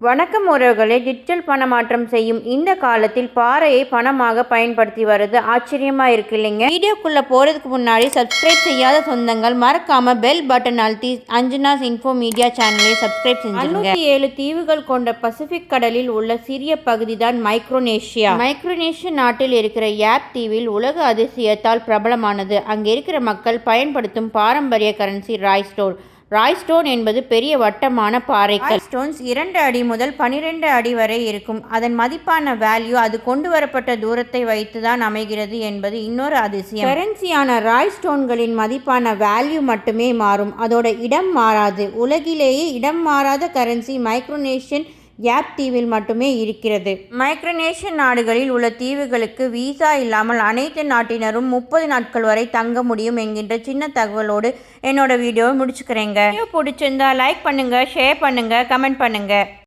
வணக்கம் உறவுகளே டிஜிட்டல் பணமாற்றம் செய்யும் இந்த காலத்தில் பாறையை பணமாக பயன்படுத்தி வர்றது ஆச்சரியமா இருக்கு இல்லைங்க? வீடியோக்குள்ள போறதுக்கு முன்னாடி சப்ஸ்கிரைப் செய்யாத சொந்தங்கள் மறக்காம பெல் பட்டன் அழுத்தி அஞ்சனாஸ் இன்ஃபோ மீடியா சேனலை சப்ஸ்கிரைப் செஞ்சுருங்க. ஏழு தீவுகள் கொண்ட பசிபிக் கடலில் உள்ள சிறிய பகுதி தான் மைக்ரோனேஷியா. மைக்ரோனேஷியா நாட்டில் இருக்கிற யாப் தீவில் உலக அதிசயத்தால் பிரபலமானது. அங்கே இருக்கிற மக்கள் பயன்படுத்தும் பாரம்பரிய currency rai stone rai stone என்பது பெரிய வட்டமான பாறைகள். ஸ்டோன்ஸ் இரண்டு அடி முதல் பனிரெண்டு அடி வரை இருக்கும். அதன் மதிப்பான வேல்யூ அது கொண்டு வரப்பட்ட தூரத்தை வைத்து தான் அமைகிறது என்பது இன்னொரு அதிசயம். கரன்சியான ராய் ஸ்டோன்களின் மதிப்பான வேல்யூ மட்டுமே மாறும். அதோட இடம் மாறாது. உலகிலேயே இடம் மாறாத கரன்சி மைக்ரோனேஷியன் யாப் தீவில் மட்டுமே இருக்கிறது. மைக்ரோனேஷியன் நாடுகளில் உள்ள தீவுகளுக்கு விசா இல்லாமல் அனைத்து நாட்டினரும் முப்பது நாட்கள் வரை தங்க முடியும் என்கின்ற சின்ன தகவலோடு என்னோட வீடியோவை முடிச்சுக்கிறேங்க. வீடியோ பிடிச்சிருந்தா லைக் பண்ணுங்க ஷேர் பண்ணுங்க கமெண்ட் பண்ணுங்க.